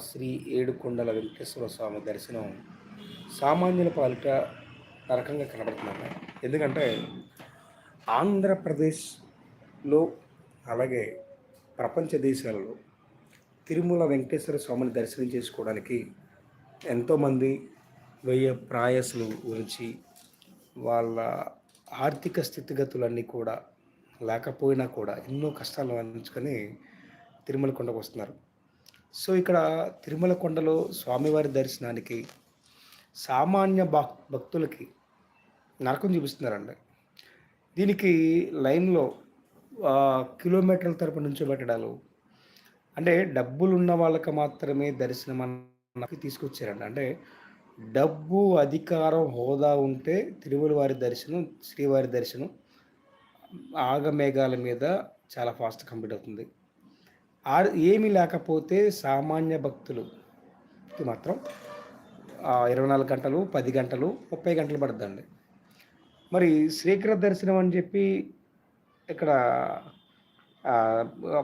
శ్రీ ఏడుకొండల వెంకటేశ్వర స్వామి దర్శనం సామాన్యుల పాలిట నరకంగా కనబడుతుందండి ఎందుకంటే ఆంధ్రప్రదేశ్లో అలాగే ప్రపంచ దేశాలలో తిరుమల వెంకటేశ్వర స్వామిని దర్శనం చేసుకోవడానికి ఎంతోమంది వ్యయ ప్రాయసులు గురించి వాళ్ళ ఆర్థిక స్థితిగతులన్నీ కూడా లేకపోయినా కూడా ఎన్నో కష్టాలు అందించుకొని తిరుమల కొండకు వస్తున్నారు. సో ఇక్కడ తిరుమల కొండలో స్వామివారి దర్శనానికి సామాన్య భక్ భక్తులకి నరకం చూపిస్తున్నారండి దీనికి లైన్లో కిలోమీటర్ల తరపు నుంచి పెట్టడాలు. అంటే డబ్బులు ఉన్న వాళ్ళకి మాత్రమే దర్శనం అన్నకి తీసుకొచ్చారండి అంటే డబ్బు అధికారం హోదా ఉంటే తిరుమల వారి దర్శనం శ్రీవారి దర్శనం ఆగమేఘాల మీద చాలా ఫాస్ట్ కంప్లీట్ అవుతుంది. ఆరు ఏమీ లేకపోతే సామాన్య భక్తులు. మాత్రం ఇరవై నాలుగు గంటలు పది గంటలు ముప్పై గంటలు పడుతుందండి మరి శ్రీకర దర్శనం అని చెప్పి ఇక్కడ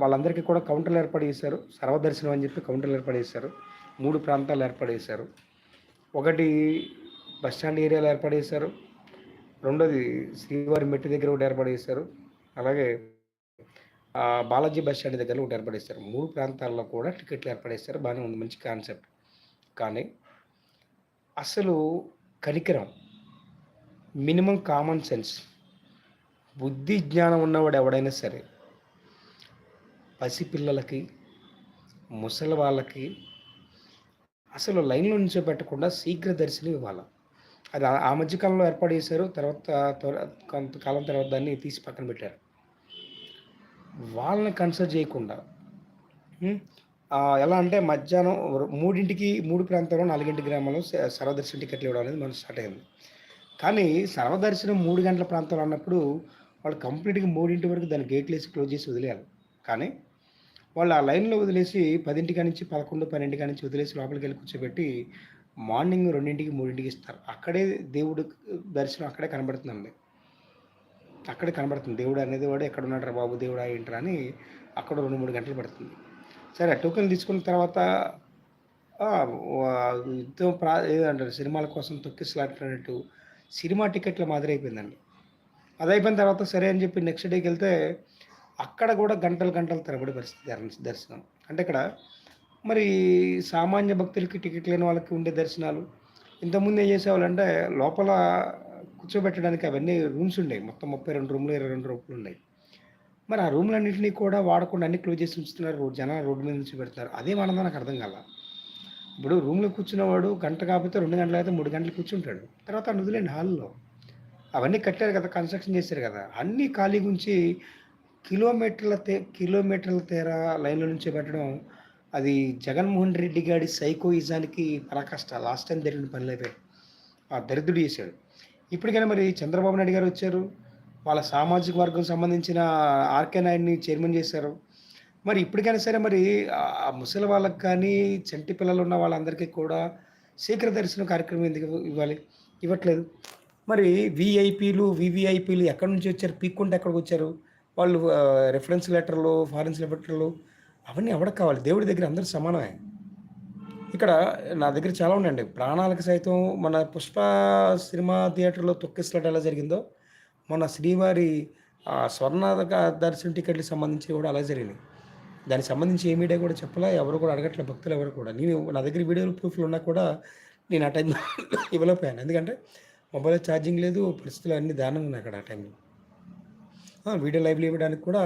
వాళ్ళందరికీ కూడా కౌంటర్లు ఏర్పాటు చేశారు. సర్వదర్శనం అని చెప్పి కౌంటర్లు ఏర్పాటు చేశారు. మూడు ప్రాంతాలు ఏర్పాటు చేశారు. ఒకటి బస్ స్టాండ్ ఏరియాలో ఏర్పాటు చేశారు. రెండోది శ్రీవారి మెట్టి దగ్గర ఒకటి ఏర్పాటు చేశారు. అలాగే బాలాజీ బస్ స్టాండ్ దగ్గర ఒకటి ఏర్పడేస్తారు మూడు ప్రాంతాల్లో కూడా టికెట్లు ఏర్పాటు బాగానే ఉంది. మంచి కాన్సెప్ట్. కానీ అసలు కనికరం మినిమం కామన్ సెన్స్ బుద్ధి జ్ఞానం ఉన్నవాడు ఎవడైనా సరే పసిపిల్లలకి ముసలి వాళ్ళకి అసలు లైన్లో నుంచో పెట్టకుండా శీఘ్ర దర్శనం ఇవ్వాలి? అది ఆ- మధ్యకాలంలో ఏర్పాటు చేశారు. తర్వాత త్వర- కొంతకాలం తర్వాత దాన్ని తీసి పక్కన పెట్టారు. వాళ్ళని కన్సల్ట్ చేయకుండా ఎలా అంటే మధ్యాహ్నం మూడింటికి మూడు ప్రాంతాల్లో నాలుగింటి గ్రామంలో సర్వదర్శన టికెట్లు ఇవ్వడం అనేది మనం స్టార్ట్ అయింది. కానీ సర్వదర్శనం మూడు గంటల ప్రాంతంలో అన్నప్పుడు వాళ్ళు కంప్లీట్గా మూడింటి వరకు దాని గేట్లు వేసి క్లోజ్ చేసి వదిలేయాలి. కానీ వాళ్ళు ఆ లైన్లో వదిలేసి పదింటి నుంచి పదకొండు పన్నెండుకి నుంచి వదిలేసి లోపలికి వెళ్ళి కూర్చోబెట్టి మార్నింగ్ రెండింటికి మూడింటికి ఇస్తారు. అక్కడే దేవుడు దర్శనం అక్కడే కనబడుతుందండి. అక్కడే కనబడుతుంది. దేవుడు అనేది వాడు ఎక్కడ ఉన్నాడు రా బాబు దేవుడు ఏంట్రా అని అక్కడ రెండు మూడు గంటలు పడుతుంది. సరే టోకెన్ తీసుకున్న తర్వాత యుద్ధం ప్రా ఏదంటారు సినిమాల కోసం తొక్కిసలాడినట్టు సినిమా టికెట్ల మాదిరి అయిపోయిందండి. అది అయిపోయిన తర్వాత సరే అని చెప్పి నెక్స్ట్ డేకి వెళ్తే అక్కడ కూడా గంటలు గంటలు తరబడి పరిస్థితి దర్శనం. అంటే ఇక్కడ మరి సామాన్య భక్తులకి టికెట్ లేని వాళ్ళకి ఉండే దర్శనాలు. ఇంతకుముందు ఏం చేసేవాళ్ళంటే లోపల కూర్చోబెట్టడానికి అవన్నీ రూమ్స్ ఉన్నాయి మొత్తం ముప్పై రెండు రూమ్లు ఇరవై రెండు రూమ్లు ఉన్నాయి మరి ఆ రూమ్లన్నింటినీ కూడా వాడకుండా అన్ని క్లోజ్ చేసి ఉంచుతున్నారు. జనాలు రోడ్డు మీద నుంచి పెడతారు అదే ఆనందం నాకు అర్థం కాల. ఇప్పుడు రూమ్లో కూర్చున్నవాడు గంట కాకపోతే రెండు గంటలు అయితే మూడు గంటలు కూర్చుంటాడు. తర్వాత అన్ని హాల్లో. అవన్నీ కట్టారు కదా కన్స్ట్రక్షన్ చేశారు కదా. అన్నీ ఖాళీ గురించి కిలోమీటర్ల తే కిలోమీటర్ల తేరా లైన్లో నుంచి పెట్టడం అది జగన్మోహన్ రెడ్డి గారి సైకోయిజానికి పరాకాష్ట. లాస్ట్ టైం జరిగిన పనులు అయిపోయాయి ఆ దరిద్రుడు చేశాడు. ఇప్పటికైనా మరి చంద్రబాబు నాయుడు గారు వచ్చారు. వాళ్ళ సామాజిక వర్గం సంబంధించిన ఆర్కే నాయుడిని చైర్మన్ చేశారు. మరి ఇప్పటికైనా సరే మరి ఆ ముసలి వాళ్ళకి కానీ చంటి పిల్లలు ఉన్న వాళ్ళందరికీ కూడా శీఘ్ర దర్శనం కార్యక్రమం ఎందుకు ఇవ్వాలి? ఇవ్వట్లేదు. మరి విఐపీలు వివిఐపీలు ఎక్కడి నుంచి వచ్చారు? పీక్కుంటే ఎక్కడికి వచ్చారు? వాళ్ళు రెఫరెన్స్ లెటర్లు ఫారెన్స్ లెటర్లు అవన్నీ ఎవరికి కావాలి? దేవుడి దగ్గర అందరూ సమానమే. ఇక్కడ నా దగ్గర చాలా ఉన్నాయండి. ప్రాణాలకు సైతం మన పుష్ప సినిమా థియేటర్లో తొక్కిసలాట ఎలా జరిగిందో మన శ్రీవారి ఆ, స్వర్ణ దర్శన టికెట్లకు సంబంధించి కూడా అలా జరిగినాయి. దానికి సంబంధించి ఏ మీడియా కూడా చెప్పలా ఎవరు కూడా అడగట్లే భక్తులు ఎవరు కూడా. నేను నా దగ్గర వీడియోలు ప్రూఫ్లు ఉన్నా కూడా నేను ఆ టైం ఇవ్వలేకపోయాను. ఎందుకంటే మొబైల్ ఛార్జింగ్ లేదు పరిస్థితులు అన్ని దారుణంగా ఉన్నాయి అక్కడ ఆ టైంలో. వీడియో లైవ్లు ఇవ్వడానికి కూడా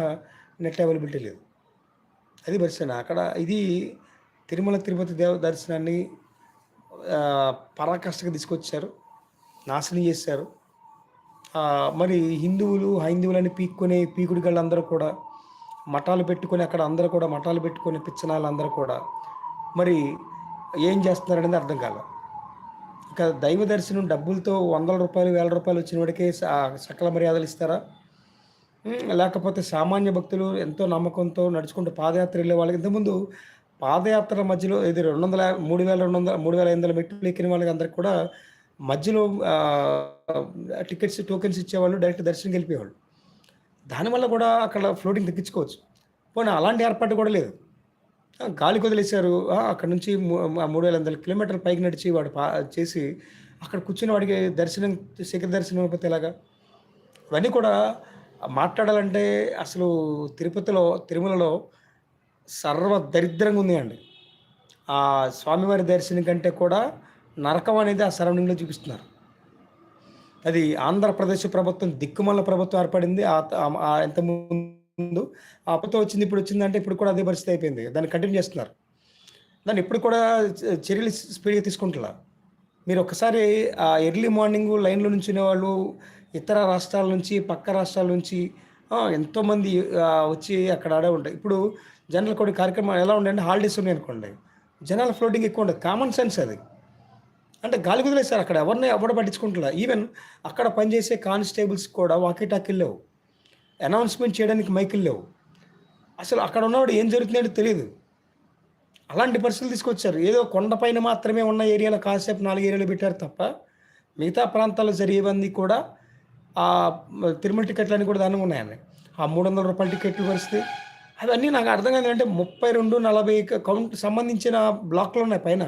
నెట్ అవైలబిలిటీ లేదు. అది పరిస్థితి. అక్కడ ఇది తిరుమల తిరుపతి దేవ దర్శనాన్ని ఆ, పరాకాష్ఠగా తీసుకొచ్చారు. నాశనం చేశారు. మరి హిందువులు హైందువులని పీక్కునే పీకుడి అందరూ కూడా మఠాలు పెట్టుకొని అక్కడ అందరూ కూడా మఠాలు పెట్టుకొని పిచ్చనాలు అందరూ కూడా మరి ఏం చేస్తున్నారనేది అర్థం కాల. ఇక దైవ దర్శనం డబ్బులతో వందల రూపాయలు వేల రూపాయలు వచ్చిన వాడికే సకల మర్యాదలు ఇస్తారా? లేకపోతే సామాన్య భక్తులు ఎంతో నమ్మకంతో నడుచుకుంటూ పాదయాత్ర వెళ్ళే వాళ్ళకి ఇంతకుముందు పాదయాత్ర మధ్యలో ఇది రెండు వందల మూడు వేల రెండు వందల మూడు వేల ఐదు వందల మెట్లు ఎక్కిన వాళ్ళకి అందరికి కూడా మధ్యలో టికెట్స్ టోకెన్స్ ఇచ్చేవాళ్ళు డైరెక్ట్ దర్శనంకి వెళ్ళిపోయేవాళ్ళు. దానివల్ల కూడా అక్కడ ఫ్లోటింగ్ తగ్గించుకోవచ్చు. పోనీ అలాంటి ఏర్పాటు కూడా లేదు. గాలి గాలికి అక్కడ అక్కడి నుంచి మూడు వేల వందల కిలోమీటర్ల పైకి నడిచి వాడు పా చేసి అక్కడ కూర్చుని వాడికి దర్శనం శిఖర దర్శనం అయిపోతే ఎలాగా? ఇవన్నీ కూడా మాట్లాడాలంటే అసలు తిరుపతిలో, తిరుమలలో సర్వ దరిద్రంగా ఉన్నాయండి. ఆ స్వామివారి దర్శనం కంటే కూడా నరకం అనేది ఆ సరౌండింగ్‌లో చూపిస్తున్నారు. అది ఆంధ్రప్రదేశ్ ప్రభుత్వం దిక్కుమల్ల ప్రభుత్వం ఏర్పడింది. ఆ త ముందు ఆ ప్రభుత్వం వచ్చింది, ఇప్పుడు వచ్చిందంటే ఇప్పుడు కూడా అదే పరిస్థితి అయిపోయింది. దాన్ని కంటిన్యూ చేస్తున్నారు. దాన్ని ఇప్పుడు కూడా చర్యలు స్పీడ్‌గా తీసుకుంటున్నా మీరు ఒక్కసారి ఆ ఎర్లీ మార్నింగ్ లైన్‌లో నుంచునేవాళ్ళు ఇతర రాష్ట్రాల నుంచి, పక్క రాష్ట్రాల నుంచి ఎంతోమంది వచ్చి అక్కడ ఆడే ఉంటాయి. ఇప్పుడు జనరల్ కొన్ని కార్యక్రమాలు ఎలా ఉండే హాలిడేస్ ఉన్నాయనుకోండి. జనాల ఫ్లోటింగ్ ఎక్కువ ఉండదు. కామన్ సెన్స్ అది. అంటే గాలి వదిలేసారు అక్కడ ఎవరిని ఎవరు పట్టించుకుంటున్నారు ఈవెన్ అక్కడ పనిచేసే కానిస్టేబుల్స్ కూడా వాకీ టాకీలు లేవు. అనౌన్స్‌మెంట్ చేయడానికి మైకులు లేవు. అసలు అక్కడ ఉన్నవాడు ఏం జరుగుతుందో తెలియదు అలాంటి పరిస్థితులు తీసుకొచ్చారు. ఏదో కొండపైన మాత్రమే ఉన్న ఏరియాలో కాసేపు నాలుగు ఏరియాలు పెట్టారు తప్ప, మిగతా ప్రాంతాల్లో జరిగేవన్నీ కూడా ఆ తిరుమల టికెట్లన్నీ కూడా దాని ఉన్నాయని ఆ మూడు వందల రూపాయల టికెట్లు పరిస్థితి అవన్నీ నాకు అర్థం కానిదంటే 32, 40 క కౌంట్ సంబంధించిన బ్లాక్‌లు ఉన్నాయి పైన.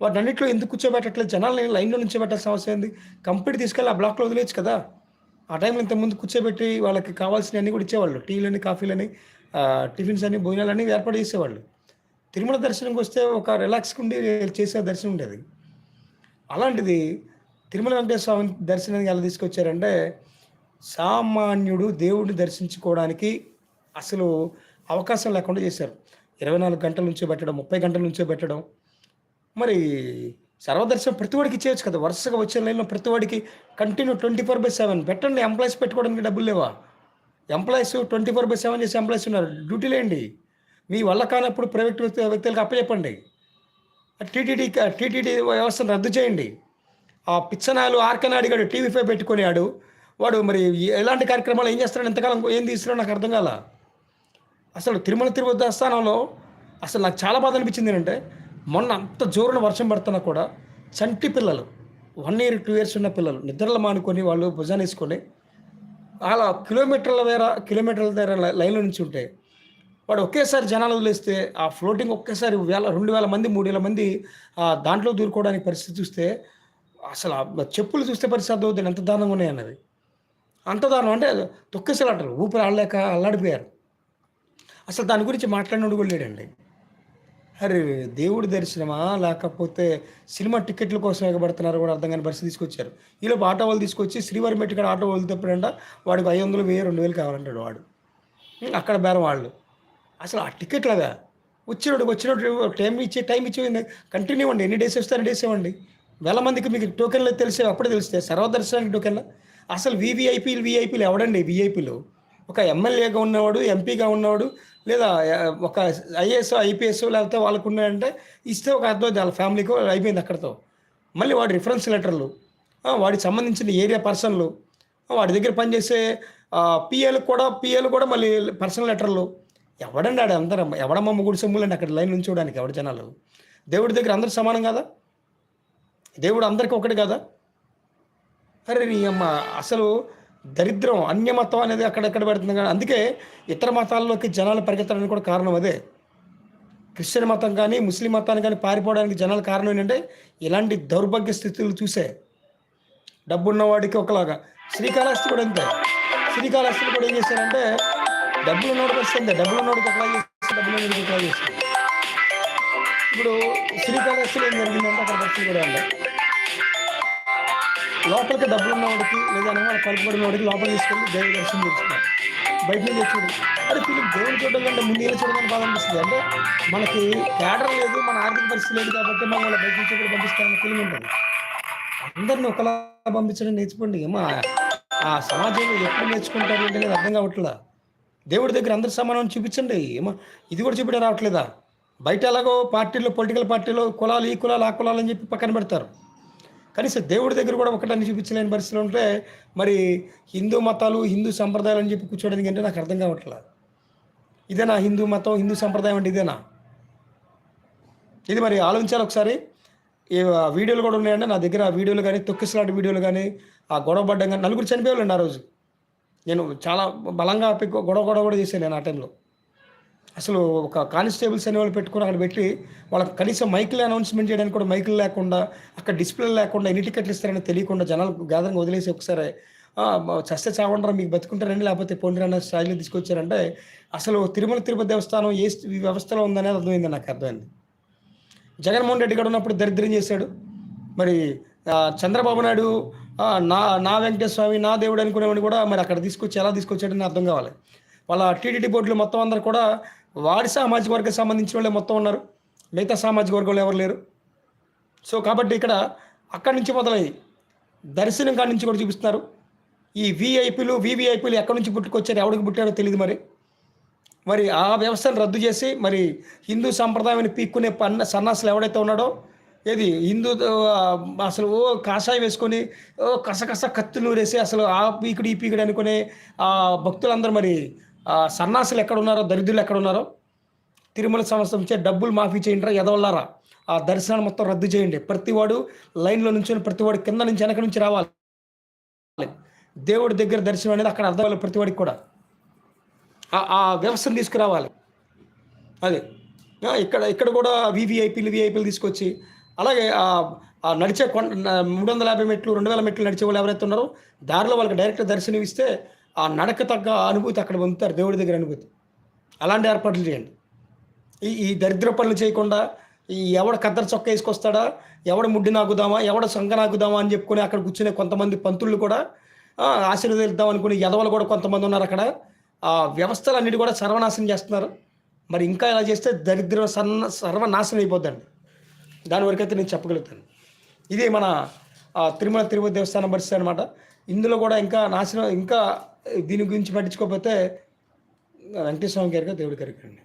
వాటన్నిటిలో ఎందుకు కూర్చోబెట్టట్లేదు? జనాల్ని లైన్‌లో నుంచోబెట్టాల్సిన అవసరం ఏంది? కంప్లీట్ తీసుకెళ్ళి ఆ బ్లాక్‌లో వదిలేయొచ్చు కదా! ఆ టైంలో ఇంతకుముందు కూర్చోబెట్టి వాళ్ళకి కావాల్సినవన్నీ కూడా ఇచ్చేవాళ్ళు. టీలని, కాఫీలని, టిఫిన్స్ అని, భోజనాలన్నీ ఏర్పాటు చేసేవాళ్ళు. తిరుమల దర్శనంకొస్తే ఒక రిలాక్స్‌గా ఉండి చేసే దర్శనం ఉండేది. అలాంటిది తిరుమల వెంకటేశ్వర స్వామి దర్శనానికి ఎలా తీసుకొచ్చారంటే, సామాన్యుడు దేవుడిని దర్శించుకోవడానికి అసలు అవకాశం లేకుండా చేశారు. ఇరవై నాలుగు గంటల నుంచో పెట్టడం ముప్పై గంటల నుంచో పెట్టడం మరి సర్వదర్శనం ప్రతి ఇచ్చేయచ్చు కదా! వరుసగా వచ్చిన లైన్‌లో ప్రతి ట్వంటీ కంటిన్యూ 24/7 పెట్టండి. ఎంప్లాయీస్ పెట్టుకోవడానికి డబ్బులు లేవా? ఎంప్లాయీస్ 24/7 చేసే ఎంప్లాయీస్ ఉన్నారు. డ్యూటీలేయండి. మీ వల్ల కానప్పుడు ప్రైవేట్ వ్యక్తులకు అప్పచెప్పండి టీటీడీ టీటీడీ వ్యవస్థను రద్దు చేయండి. ఆ పిచ్చనాయలు ఆర్కనాడిగాడు టీవీ ఫైవ్ పెట్టుకునేవాడు వాడు మరి ఎలాంటి కార్యక్రమాలు ఏం చేస్తున్నాడు? ఇంతకాలం ఏం తీస్తున్నాడు నాకు అర్థం కాల అసలు తిరుమల తిరుపతి దేవస్థానంలో అసలు నాకు చాలా బాధ అనిపించింది ఏంటంటే, మొన్న అంత జోరున వర్షం పడుతున్నా కూడా చంటి పిల్లలు వన్ ఇయర్, టూ ఇయర్స్ ఉన్న పిల్లలు నిద్రలు మానుకొని వాళ్ళు భుజాన్ని వేసుకొని అలా కిలోమీటర్ల వేర కిలోమీటర్ల దగ్గర లైన్లో నుంచి ఉంటే వాడు ఒకేసారి జనాలు వదిలేస్తే ఆ ఫ్లోటింగ్ ఒకేసారి వేల 2000 మంది, మూడు వేల మంది దాంట్లో దూరుకోవడానికి పరిస్థితి చూస్తే అసలు చెప్పులు చూస్తే పరిస్థితి అర్థమవుతుంది ఎంత దారుణంగా ఉన్నాయన్నది. అంత దారుణం అంటే తొక్కిసలాటలు ఊపిరి ఆడలేక అల్లాడిపోయారు. అసలు దాని గురించి మాట్లాడినోడు కూడా లేడండి. అరే! దేవుడి దర్శనమా? లేకపోతే సినిమా టికెట్ల కోసం ఎగబడుతున్నారు కూడా అర్థం కాని పరిస్థితి తీసుకొచ్చారు. ఈలోపు ఆటో వాళ్ళు తీసుకొచ్చి శ్రీవారి మెట్టు కాడ ఆటో వదిలినప్పుడంట వాడికి 500, 1000, 2000 కావాలంటాడు వాడు. అక్కడ బేరం వాళ్ళు. అసలు ఆ టికెట్లవా? వచ్చినోడు వచ్చినట్టు టైం ఇచ్చే టైం ఇచ్చేయండి కంటిన్యూ అండి ఎన్ని డేస్ వస్తే అన్ని డేస్ ఇవ్వండి. వేల మందికి మీకు టోకెన్లు తెలిసే అప్పుడే తెలిస్తే సర్వదర్శనానికి టోకెన్లు అసలు వీవీఐపీలు, వీఐపీలు ఎవడండి వీఐపీలు? ఒక ఎమ్మెల్యేగా ఉన్నవాడు, ఎంపీగా ఉన్నవాడు లేదా ఒక ఐఏఎస్, ఐపీఎస్ లేకపోతే వాళ్ళకున్నాయంటే ఇస్తే ఒక అర్థం వాళ్ళ ఫ్యామిలీకి అయిపోయింది అక్కడితో. మళ్ళీ వాడి రిఫరెన్స్ లెటర్‌లు, వాడికి సంబంధించిన ఏరియా పర్సన్‌లు, వాడి దగ్గర పనిచేసే పిఏలు కూడా పిఏలు కూడా మళ్ళీ పర్సనల్ లెటర్‌లు. ఎవడండి ఆడ అందరం ఎవడమ్మ మొగుడు సొమ్ములండి అక్కడ లైన్ నుంచోడానికి ఎవడ జనాలు? దేవుడి దగ్గర అందరూ సమానం కదా దేవుడు అందరికి ఒకటి కదా అరే నీ అమ్మ అసలు దరిద్రం అన్యమతం అనేది అక్కడెక్కడ పెడుతుంది కానీ అందుకే ఇతర మతాల్లోకి జనాలు పరిగెత్తడానికి కూడా కారణం అదే. క్రిస్టియన్ మతం కానీ, ముస్లిం మతాన్ని కానీ పారిపోవడానికి జనాల కారణం ఏంటంటే ఇలాంటి దౌర్భాగ్య స్థితులు చూసే. డబ్బున్నవాడికి ఒకలాగా. శ్రీకాళహస్తి కూడా అంతే. శ్రీకాళహస్తి కూడా ఏం చేశారంటే డబ్బులు ఉన్నవాడికి వస్తుంది. డబ్బులు ఉన్నవాడికి ఒకలా చేస్తుంది డబ్బులు లేనివాడికి ఒకలా చేస్తారు. ఇప్పుడు శ్రీకాళహస్తిలో ఏం జరిగిందంటే అక్కడ పరిస్థితి కూడా అండి. లోపలికి డబ్బులు ఉన్నవాడికి లేదా అనుమాన పలుకుబడిన వాడికి లోపలికి తీసుకెళ్ళి దేవుడి దర్శనం చేస్తున్నారు. బయట నుంచి వచ్చాడు. అరే పిల్లలు దేవుని చూడడం కంటే ముందు ఈయన చూడమని బాధ అనిపిస్తుంది. అంటే మనకి కేడర్ లేదు, మన ఆర్థిక పరిస్థితి లేదు కాబట్టి మనం వాళ్ళ బయట నుంచి కూడా పంపిస్తారన్న ఫీలింగ్ ఉంటుంది. అందరిని ఒకలా పంపించడం నేర్చుకోండి. ఏమో ఆ సమాజంలో ఎప్పుడు నేర్చుకుంటారు ఏంటి అనేది అర్థం కావట్లేదా దేవుడి దగ్గర అందరి సమానం అని చూపించండి. ఏమో ఇది కూడా చూపించడం రావట్లేదా? బయట ఎలాగో పార్టీలో పొలిటికల్ పార్టీలో కులాలు, ఈ కులాలు, ఆ కులాలు అని చెప్పి పక్కన పెడతారు. కనీసం దేవుడి దగ్గర కూడా ఒకటని చూపించలేని పరిస్థితిలో ఉంటే మరి హిందూ మతాలు, హిందూ సంప్రదాయాలు అని చెప్పి కూర్చోవడానికి అంటే నాకు అర్థం కావట్లేదు ఇదేనా హిందూ మతం, హిందూ సంప్రదాయం అంటే ఇదేనా? ఇది మరి ఆలోచించాలి ఒకసారి. ఈ వీడియోలు కూడా ఉన్నాయండి నా దగ్గర ఆ వీడియోలు కానీ, తొక్కిసలాంటి వీడియోలు కానీ, ఆ గొడవ పడ్డం కానీ నలుగురు చనిపోయాలండి ఆ రోజు. నేను చాలా బలంగా గొడవ గొడవ కూడా చేశాను నేను ఆ టైంలో. అసలు ఒక కానిస్టేబుల్స్ అనే వాళ్ళు పెట్టుకుని అక్కడ పెట్టి వాళ్ళకి కనీసం మైకులు అనౌన్స్మెంట్ చేయడానికి కూడా మైకులు లేకుండా అక్కడ డిస్ప్లే లేకుండా ఎన్ని టికెట్లు ఇస్తారని తెలియకుండా జనాలు గ్యాదరింగ్ వదిలేసి ఒకసారి చస్తే చావంటారా మీకు బతుకుంటారండి లేకపోతే పొండి అన్న స్థాయిలో తీసుకొచ్చారంటే అసలు తిరుమల తిరుపతి దేవస్థానం ఏ స్థి- వ్యవస్థలో ఉందనేది అర్థమైంది నాకు అర్థమైంది. జగన్మోహన్ రెడ్డి గారు ఉన్నప్పుడు దరిద్రం చేశాడు. మరి చంద్రబాబు నాయుడు నా నా వెంకటేశ్వర స్వామి నా దేవుడు అనుకునేవాడిని కూడా మరి అక్కడ తీసుకొచ్చి ఎలా తీసుకొచ్చాడని అర్థం కావాలి. వాళ్ళ టీడీటీ బోర్డులు మొత్తం అందరు కూడా వాడి సామాజిక వర్గం సంబంధించిన వాళ్ళే మొత్తం ఉన్నారు. మిగతా సామాజిక వర్గంలో ఎవరు లేరు. సో కాబట్టి ఇక్కడ అక్కడి నుంచి మొదలయ్యి దర్శనం కాడి నుంచి కూడా చూపిస్తున్నారు. ఈ విఐపీలు వివిఐపీలు ఎక్కడి నుంచి పుట్టుకొచ్చారు ఎవరికి పుట్టారో తెలియదు మరి. మరి ఆ వ్యవస్థను రద్దు చేసి మరి హిందూ సంప్రదాయాన్ని పీక్కునే పన్న సన్నాసులు ఎవడైతే ఉన్నాడో ఏది హిందూ అసలు ఓ కాషాయం వేసుకొని ఓ కసకస కత్తులు నూరేసి అసలు ఆ పీకుడు ఈ పీకుడు అనుకునే ఆ భక్తులందరూ మరి సన్నాసులు ఎక్కడ ఉన్నారో దరిద్రులు ఎక్కడ ఉన్నారో తిరుమల సంవత్సరం ఇచ్చే డబ్బులు మాఫీ చేయండి ఎదవల్లారా. ఆ దర్శనాన్ని మొత్తం రద్దు చేయండి. ప్రతివాడు లైన్లో నుంచి ప్రతివాడు కింద నుంచి వెనక నుంచి రావాలి. దేవుడి దగ్గర దర్శనం అనేది అక్కడ అర్థం ప్రతివాడికి కూడా. ఆ- వ్యవస్థను తీసుకురావాలి. అది. ఇక్కడ ఇక్కడ కూడా వివిఐపీలు విఐపీలు తీసుకొచ్చి అలాగే ఆ నడిచే కొండ మూడు వందల యాభై మెట్లు రెండు వేల మెట్లు నడిచే వాళ్ళు ఎవరైతే ఉన్నారో దారిలో వాళ్ళకి డైరెక్ట్ దర్శనం ఇస్తే ఆ నడక తగ్గ అనుభూతి అక్కడ పొందుతారు దేవుడి దగ్గర అనుభూతి. అలాంటి ఏర్పాట్లు చేయండి. ఈ ఈ దరిద్ర పనులు చేయకుండా ఈ ఎవడ కద్దర చొక్క వేసుకొస్తాడా ఎవడ ముడ్డి నాకుదామా ఎవడ సంగ నాకుదామా అని చెప్పుకొని అక్కడ కూర్చునే కొంతమంది పంతులు కూడా ఆశీర్వదిద్దాం అనుకుని ఎదవలు కూడా కొంతమంది ఉన్నారు అక్కడ. ఆ వ్యవస్థలన్నిటి కూడా సర్వనాశనం చేస్తున్నారు. మరి ఇంకా ఇలా చేస్తే దరిద్ర సన్న సర్వనాశనం అయిపోద్దండి. దాని వరకైతే నేను చెప్పగలుగుతాను. ఇది మన ఆ, తిరుమల తిరుపతి దేవస్థానం పరిస్థితి అనమాట ఇందులో కూడా ఇంకా నాశనం ఇంకా దీని గురించి పట్టించుకోకపోతే వెంకటేశ్వర స్వామి గారిగా దేవుడి గారికి అండి